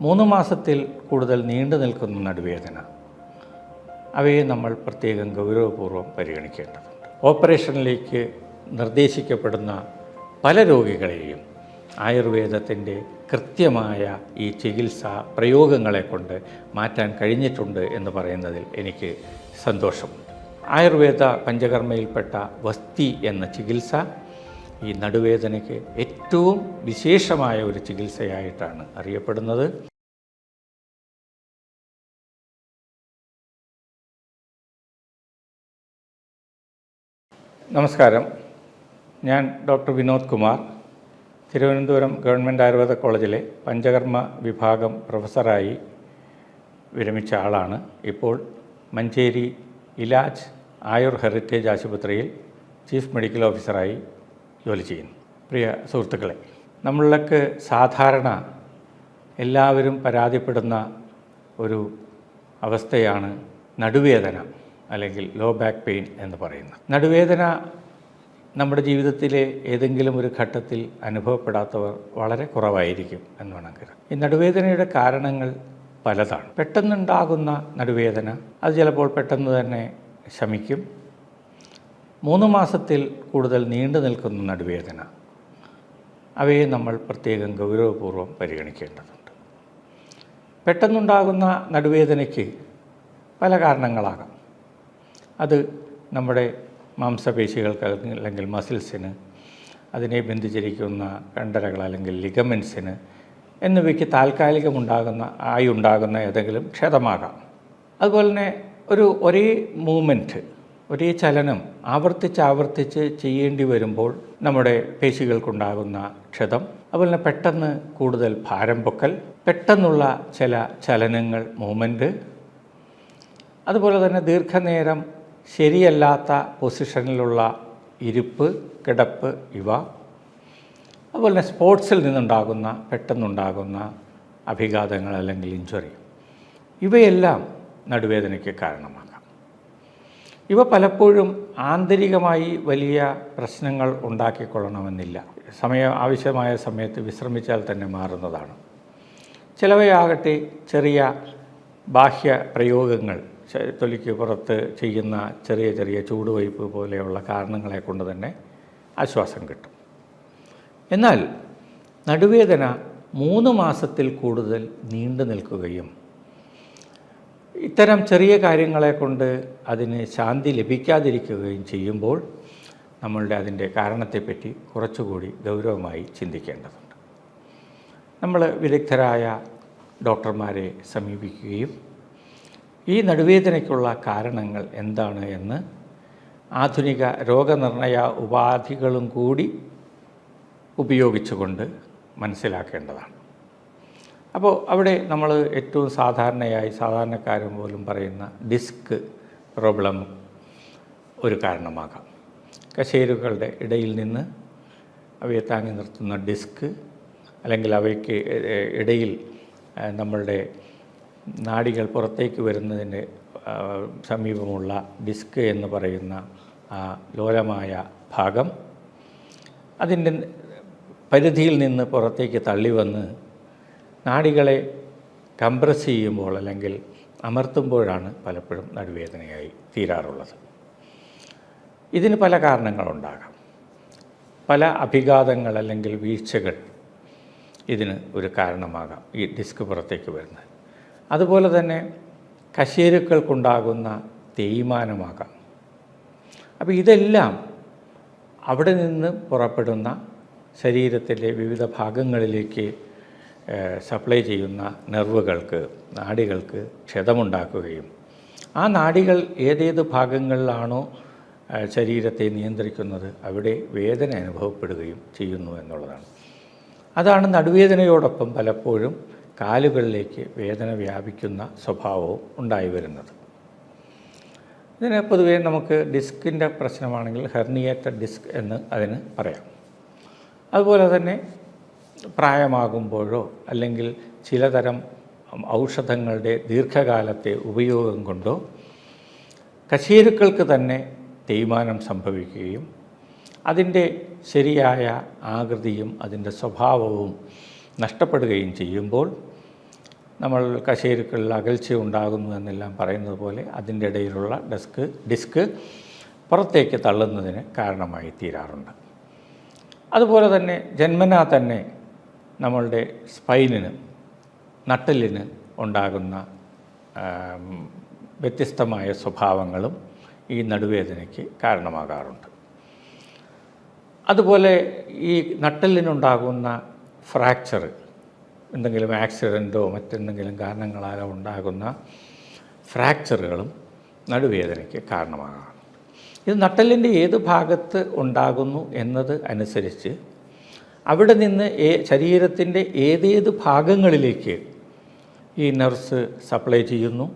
മൂന്ന് മാസത്തിൽ കൂടുതൽ നീണ്ടു നിൽക്കുന്ന നടുവേദന. അവയെ നമ്മൾ പ്രത്യേകം ഗൗരവപൂർവം പരിഗണിക്കേണ്ടതുണ്ട്. ഓപ്പറേഷനിലേക്ക് നിർദ്ദേശിക്കപ്പെടുന്ന പല രോഗികളെയും ആയുർവേദത്തിന്റെ കൃത്യമായ ഈ ചികിത്സാ പ്രയോഗങ്ങളെ കൊണ്ട് മാറ്റാൻ കഴിഞ്ഞിട്ടുണ്ട് എന്ന് പറയുന്നതിൽ എനിക്ക് സന്തോഷമുണ്ട്. ആയുർവേദ പഞ്ചകർമ്മയിൽപ്പെട്ട വസ്തി എന്ന ചികിത്സ ഈ നടുവേദനയ്ക്ക് ഏറ്റവും വിശേഷമായ ഒരു ചികിത്സയായിട്ടാണ് അറിയപ്പെടുന്നത്. നമസ്കാരം. ഞാൻ ഡോക്ടർ വിനോദ് കുമാർ. തിരുവനന്തപുരം ഗവൺമെന്റ് ആയുർവേദ കോളേജിലെ പഞ്ചകർമ്മ വിഭാഗം പ്രൊഫസറായി വിരമിച്ച ആളാണ്. ഇപ്പോൾ മഞ്ചേരി ഇലാജ് ആയുർ ഹെറിറ്റേജ് ആശുപത്രിയിൽ ചീഫ് മെഡിക്കൽ ഓഫീസറായി ജോലി ചെയ്യുന്നു. പ്രിയ സുഹൃത്തുക്കളെ നമ്മളിലൊക്കെ സാധാരണ എല്ലാവരും പരാതിപ്പെടുന്ന ഒരു അവസ്ഥയാണ് നടുവേദന. അല്ലെങ്കിൽ ലോ ബാക്ക് പെയിൻ എന്ന് പറയുന്നു. നടുവേദന നമ്മുടെ ജീവിതത്തിലെ ഏതെങ്കിലും ഒരു ഘട്ടത്തിൽ അനുഭവപ്പെടാത്തവർ വളരെ കുറവായിരിക്കും എന്ന് വേണം കരുതാം ഈ നടുവേദനയുടെ കാരണങ്ങൾ പലതാണ്. പെട്ടെന്നുണ്ടാകുന്ന നടുവേദന അത് ചിലപ്പോൾ പെട്ടെന്ന് തന്നെ ശമിക്കും. മൂന്ന് മാസത്തിൽ കൂടുതൽ നീണ്ടു നിൽക്കുന്ന നടുവേദന അവയെ നമ്മൾ പ്രത്യേകം ഗൗരവപൂർവം പരിഗണിക്കേണ്ടതുണ്ട്. പെട്ടെന്നുണ്ടാകുന്ന നടുവേദനയ്ക്ക് പല കാരണങ്ങളാകാം. അത് നമ്മുടെ മാംസപേശികൾക്ക് അല്ലെങ്കിൽ മസിൽസിന് അതിനെ ബന്ധിച്ചിരിക്കുന്ന കണ്ടരകൾ അല്ലെങ്കിൽ ലിഗമെൻസിന് എന്നിവയ്ക്ക് താൽക്കാലികമുണ്ടാകുന്ന ആയി ഉണ്ടാകുന്ന ഏതെങ്കിലും ക്ഷതമാകാം. അതുപോലെ തന്നെ ഒരു ഒരേ മൂവ്മെന്റ് ഒരേ ചലനം ആവർത്തിച്ച് ആവർത്തിച്ച് ചെയ്യേണ്ടി വരുമ്പോൾ നമ്മുടെ പേശികൾക്കുണ്ടാകുന്ന ക്ഷതം അതുപോലെ തന്നെ പെട്ടെന്ന് കൂടുതൽ ഭാരം പൊക്കൽ പെട്ടെന്നുള്ള ചില ചലനങ്ങൾ മൂവ്മെന്റ് അതുപോലെ തന്നെ ദീർഘനേരം ശരിയല്ലാത്ത പൊസിഷനിലുള്ള ഇരിപ്പ് കിടപ്പ് ഇവ. അതുപോലെ തന്നെ സ്പോർട്സിൽ നിന്നുണ്ടാകുന്ന പെട്ടെന്നുണ്ടാകുന്ന അഭിഘാതങ്ങൾ അല്ലെങ്കിൽ ഇഞ്ചുറി. ഇവയെല്ലാം നടുവേദനയ്ക്ക് കാരണമാകാം. ഇവ പലപ്പോഴും ആന്തരികമായി വലിയ പ്രശ്നങ്ങൾ ഉണ്ടാക്കിക്കൊള്ളണമെന്നില്ല. സമയം ആവശ്യമായ സമയത്ത് വിശ്രമിച്ചാൽ തന്നെ മാറുന്നതാണ്. ചിലവയാകട്ടെ ചെറിയ ബാഹ്യ പ്രയോഗങ്ങൾ തൊലിക്ക് പുറത്ത് ചെയ്യുന്ന ചെറിയ ചെറിയ ചൂടുവയ്പ് പോലെയുള്ള കാരണങ്ങളെ കൊണ്ട് തന്നെ ആശ്വാസം കിട്ടും. എന്നാൽ നടുവേദന മൂന്ന് മാസത്തിൽ കൂടുതൽ നീണ്ടു നിൽക്കുകയും ഇത്തരം ചെറിയ കാര്യങ്ങളെ കൊണ്ട് അതിന് ശാന്തി ലഭിക്കാതിരിക്കുകയും ചെയ്യുമ്പോൾ നമ്മളുടെ അതിന്റെ കാരണത്തെപ്പറ്റി കുറച്ചുകൂടി ഗൗരവമായി ചിന്തിക്കേണ്ടതുണ്ട്. നമ്മൾ വിദഗ്ധരായ ഡോക്ടർമാരെ സമീപിക്കുകയും ഈ നടുവേദനയ്ക്കുള്ള കാരണങ്ങൾ എന്താണ് എന്ന് ആധുനിക രോഗനിർണയ ഉപാധികളും കൂടി ഉപയോഗിച്ചുകൊണ്ട് മനസ്സിലാക്കേണ്ടതാണ്. അപ്പോൾ അവിടെ നമ്മൾ ഏറ്റവും സാധാരണയായി സാധാരണക്കാരൻ പോലും പറയുന്ന ഡിസ്ക് പ്രോബ്ലം ഒരു കാരണമാകാം. കശേരുകളുടെ ഇടയിൽ നിന്ന് അവയെ താങ്ങി നിർത്തുന്ന ഡിസ്ക് അല്ലെങ്കിൽ അവയ്ക്ക് ഇടയിൽ നമ്മളുടെ നാഡികൾ പുറത്തേക്ക് വരുന്നതിന് സമീപമുള്ള ഡിസ്ക് എന്ന് പറയുന്ന ആ ലോലമായ ഭാഗം അതിന്റെ പരിധിയിൽ നിന്ന് പുറത്തേക്ക് തള്ളി വന്ന് നാടികളെ കംപ്രസ് ചെയ്യുമ്പോൾ അല്ലെങ്കിൽ അമർത്തുമ്പോഴാണ് പലപ്പോഴും നടുവേദനയായി തീരാറുള്ളത്. ഇതിന് പല കാരണങ്ങളുണ്ടാകാം. പല അഭിഘാതങ്ങൾ അല്ലെങ്കിൽ വീഴ്ചകൾ ഇതിന് ഒരു കാരണമാകാം ഈ ഡിസ്ക് പുറത്തേക്ക് വരുന്നത് അതുപോലെ തന്നെ കശേരുക്കൾക്കുണ്ടാകുന്ന തേയ്മാനമാകാം. അപ്പോൾ ഇതെല്ലാം അവിടെ നിന്ന് പുറപ്പെടുന്ന ശരീരത്തിലെ വിവിധ ഭാഗങ്ങളിലേക്ക് സപ്ലൈ ചെയ്യുന്ന നെർവുകൾക്ക് നാടികൾക്ക് ക്ഷതമുണ്ടാക്കുകയും ആ നാടികൾ ഏതേത് ഭാഗങ്ങളിലാണോ ശരീരത്തെ നിയന്ത്രിക്കുന്നത് അവിടെ വേദന അനുഭവപ്പെടുകയും ചെയ്യുന്നു എന്നുള്ളതാണ്. അതാണ് നടുവേദനയോടൊപ്പം പലപ്പോഴും കാലുകളിലേക്ക് വേദന വ്യാപിക്കുന്ന സ്വഭാവവും ഉണ്ടായി വരുന്നത്. ഇതിന് പൊതുവേ നമുക്ക് ഡിസ്കിന്റെ പ്രശ്നമാണെങ്കിൽ ഹെർണിയേറ്റഡ് ഡിസ്ക് എന്ന് അതിന് പറയാം. അതുപോലെ തന്നെ പ്രായമാകുമ്പോഴോ അല്ലെങ്കിൽ ചിലതരം ഔഷധങ്ങളുടെ ദീർഘകാലത്തെ ഉപയോഗം കൊണ്ടോ കശേരുക്കൾക്ക് തന്നെ തേയ്മാനം സംഭവിക്കുകയും അതിന്റെ ശരിയായ ആകൃതിയും അതിന്റെ സ്വഭാവവും നഷ്ടപ്പെടുകയും ചെയ്യുമ്പോൾ നമ്മൾ കശേരുക്കളിൽ അകൽച്ച ഉണ്ടാകുന്നു എന്നെല്ലാം പറയുന്നത് പോലെ അതിന്റെ ഇടയിലുള്ള ഡെസ്ക് ഡിസ്ക് പുറത്തേക്ക് തള്ളുന്നതിന് കാരണമായി തീരാറുണ്ട്. അതുപോലെ തന്നെ ജന്മനാ തന്നെ നമ്മളുടെ സ്പൈനിന് നട്ടലിന് ഉണ്ടാകുന്ന വ്യത്യസ്തമായ സ്വഭാവങ്ങളും ഈ നടുവേദനയ്ക്ക് കാരണമാകാറുണ്ട്. അതുപോലെ ഈ നട്ടലിനുണ്ടാകുന്ന ഫ്രാക്ചർ എന്തെങ്കിലും ആക്സിഡന്റോ മറ്റെന്തെങ്കിലും കാരണങ്ങളാലോ ഉണ്ടാകുന്ന ഫ്രാക്ചറുകളും നടുവേദനയ്ക്ക് കാരണമാകാറുണ്ട് ഇത് നട്ടലിന്റെ ഏത് ഭാഗത്ത് ഉണ്ടാകുന്നു എന്നത് അനുസരിച്ച് അവിടെ നിന്ന് ശരീരത്തിന്റെ ഏതേത് ഭാഗങ്ങളിലേക്ക് ഈ നർസ് സപ്ലൈ ചെയ്യുന്നു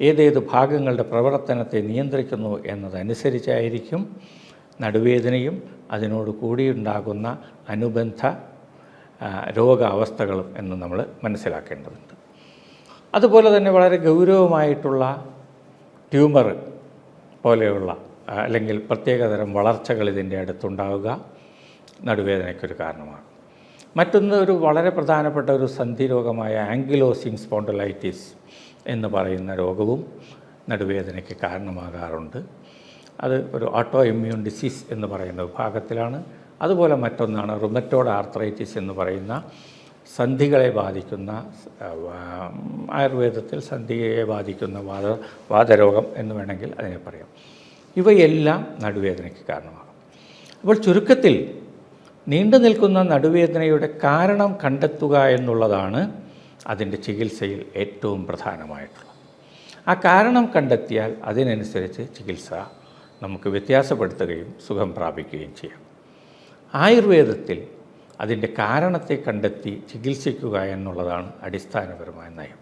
ഏതേത് ഭാഗങ്ങളുടെ പ്രവർത്തനത്തെ നിയന്ത്രിക്കുന്നു എന്നതനുസരിച്ചായിരിക്കും നടുവേദനയും അതിനോട് കൂടിയുണ്ടാകുന്ന അനുബന്ധ രോഗാവസ്ഥകളും എന്ന് നമ്മൾ മനസ്സിലാക്കേണ്ടതുണ്ട്. അതുപോലെ തന്നെ വളരെ ഗൗരവമായിട്ടുള്ള ട്യൂമർ പോലെയുള്ള അല്ലെങ്കിൽ പ്രത്യേകതരം വളർച്ചകൾ ഇതിന്റെ അടുത്തുണ്ടാവുക നടുവേദനയ്ക്കൊരു കാരണമാണ്. മറ്റൊന്ന് ഒരു വളരെ പ്രധാനപ്പെട്ട ഒരു സന്ധി രോഗമായ ആംഗിലോസിങ് സ്പോണ്ടലൈറ്റിസ് എന്ന് പറയുന്ന രോഗവും നടുവേദനയ്ക്ക് കാരണമാകാറുണ്ട്. അത് ഒരു ഓട്ടോ ഇമ്മ്യൂൺ ഡിസീസ് എന്ന് പറയുന്ന വിഭാഗത്തിലാണ്. അതുപോലെ മറ്റൊന്നാണ് റുമറ്റോഡ് ആർത്രൈറ്റിസ് എന്ന് പറയുന്ന സന്ധികളെ ബാധിക്കുന്ന ആയുർവേദത്തിൽ സന്ധിയെ ബാധിക്കുന്ന വാദ വാദരോഗം എന്ന് വേണമെങ്കിൽ അതിനെ പറയാം. ഇവയെല്ലാം നടുവേദനയ്ക്ക് കാരണമാകും. അപ്പോൾ ചുരുക്കത്തിൽ നീണ്ടു നിൽക്കുന്ന നടുവേദനയുടെ കാരണം കണ്ടെത്തുക എന്നുള്ളതാണ് അതിന്റെ ചികിത്സയിൽ ഏറ്റവും പ്രധാനമായിട്ടുള്ളത്. ആ കാരണം കണ്ടെത്തിയാൽ അതിനനുസരിച്ച് ചികിത്സ നമുക്ക് വ്യത്യാസപ്പെടുത്തുകയും സുഖം പ്രാപിക്കുകയും ചെയ്യാം. ആയുർവേദത്തിൽ അതിന്റെ കാരണത്തെ കണ്ടെത്തി ചികിത്സിക്കുക എന്നുള്ളതാണ് അടിസ്ഥാനപരമായ നയം.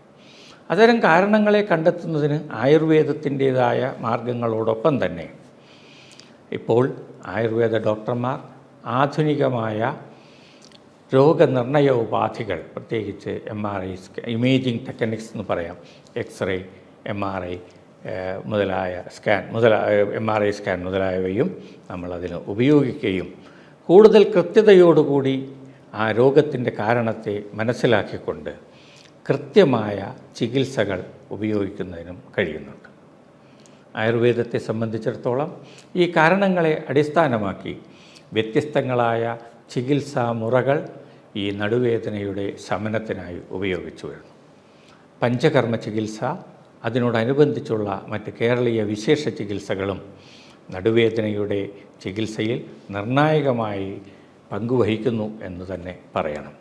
അത്തരം കാരണങ്ങളെ കണ്ടെത്തുന്നതിന് ആയുർവേദത്തിന്റേതായ മാർഗങ്ങളോടൊപ്പം തന്നെ ഇപ്പോൾ ആയുർവേദ ഡോക്ടർമാർ ആധുനികമായ രോഗനിർണയ ഉപാധികൾ പ്രത്യേകിച്ച് M R I imaging techniques എന്ന് പറയാം എക്സ്റേ എം ആർ ഐ മുതലായ സ്കാൻ മുതലായ എം ആർ ഐ സ്കാൻ മുതലായവയും നമ്മളതിന് ഉപയോഗിക്കുകയും കൂടുതൽ കൃത്യതയോടുകൂടി ആ രോഗത്തിന്റെ കാരണത്തെ മനസ്സിലാക്കിക്കൊണ്ട് കൃത്യമായ ചികിത്സകൾ ഉപയോഗിക്കുന്നതിനും കഴിയുന്നുണ്ട്. ആയുർവേദത്തെ സംബന്ധിച്ചിടത്തോളം ഈ കാരണങ്ങളെ അടിസ്ഥാനമാക്കി വ്യത്യസ്തങ്ങളായ ചികിത്സാ മുറകൾ ഈ നടുവേദനയുടെ ശമനത്തിനായി ഉപയോഗിച്ചു വരുന്നു. പഞ്ചകർമ്മ ചികിത്സ അതിനോടനുബന്ധിച്ചുള്ള മറ്റ് കേരളീയ വിശേഷ ചികിത്സകളും നടുവേദനയുടെ ചികിത്സയിൽ നിർണായകമായി പങ്കുവഹിക്കുന്നു എന്ന് തന്നെ പറയണം.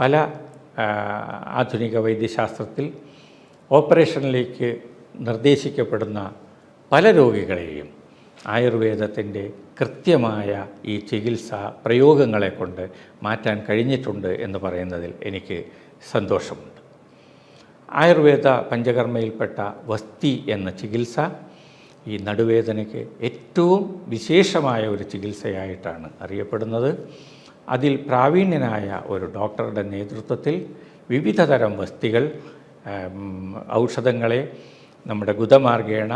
പല ആധുനിക വൈദ്യശാസ്ത്രത്തിൽ ഓപ്പറേഷനിലേക്ക് നിർദ്ദേശിക്കപ്പെടുന്ന പല രോഗികളെയും ആയുർവേദത്തിന്റെ കൃത്യമായ ഈ ചികിത്സാ പ്രയോഗങ്ങളെ കൊണ്ട് മാറ്റാൻ കഴിഞ്ഞിട്ടുണ്ട് എന്ന് പറയുന്നതിൽ എനിക്ക് സന്തോഷമുണ്ട്. ആയുർവേദ പഞ്ചകർമ്മയിൽപ്പെട്ട വസ്തി എന്ന ചികിത്സ ഈ നടുവേദനയ്ക്ക് ഏറ്റവും വിശേഷമായ ഒരു ചികിത്സയായിട്ടാണ് അറിയപ്പെടുന്നത്. അതിൽ പ്രാവീണ്യനായ ഒരു ഡോക്ടറുടെ നേതൃത്വത്തിൽ വിവിധതരം വസ്തികൾ ഔഷധങ്ങളെ നമ്മുടെ ഗുദമാർഗേണ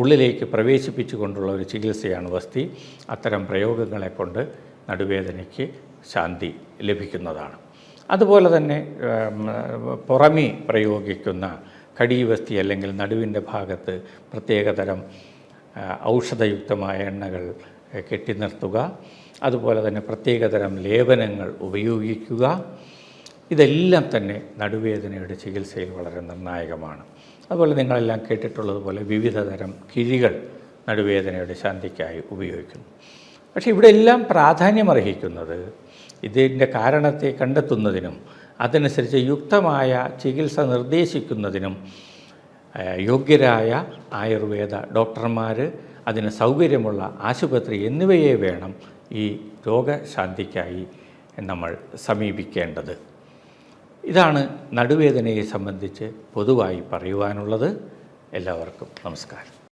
ഉള്ളിലേക്ക് പ്രവേശിപ്പിച്ചുകൊണ്ടുള്ള ഒരു ചികിത്സയാണ് വസ്തി. അത്തരം പ്രയോഗങ്ങളെ കൊണ്ട് നടുവേദനയ്ക്ക് ശാന്തി ലഭിക്കുന്നതാണ്. അതുപോലെ തന്നെ പുറമേ പ്രയോഗിക്കുന്ന കടീവസ്തി അല്ലെങ്കിൽ നടുവിന്റെ ഭാഗത്ത് പ്രത്യേകതരം ഔഷധയുക്തമായ എണ്ണകൾ കെട്ടി നിർത്തുക അതുപോലെ തന്നെ പ്രത്യേകതരം ലേപനങ്ങൾ ഉപയോഗിക്കുക. ഇതെല്ലാം തന്നെ നടുവേദനയുടെ ചികിത്സയിൽ വളരെ നിർണായകമാണ്. അതുപോലെ നിങ്ങളെല്ലാം കേട്ടിട്ടുള്ളതുപോലെ വിവിധ തരം കിഴികൾ നടുവേദനയുടെ ശാന്തിക്കായി ഉപയോഗിക്കുന്നു. പക്ഷേ ഇവിടെ എല്ലാം പ്രാധാന്യമർഹിക്കുന്നത് ഇതിന്റെ കാരണത്തെ കണ്ടെത്തുന്നതിനും അതനുസരിച്ച് യുക്തമായ ചികിത്സ നിർദ്ദേശിക്കുന്നതിനും യോഗ്യരായ ആയുർവേദ ഡോക്ടർമാർ അതിന് സൗകര്യമുള്ള ആശുപത്രി എന്നിവയെ വേണം ഈ രോഗശാന്തിക്കായി നമ്മൾ സമീപിക്കേണ്ടത്. ഇതാണ് നടുവേദനയെ സംബന്ധിച്ച് പൊതുവായി പറയുവാനുള്ളത്. എല്ലാവർക്കും നമസ്കാരം.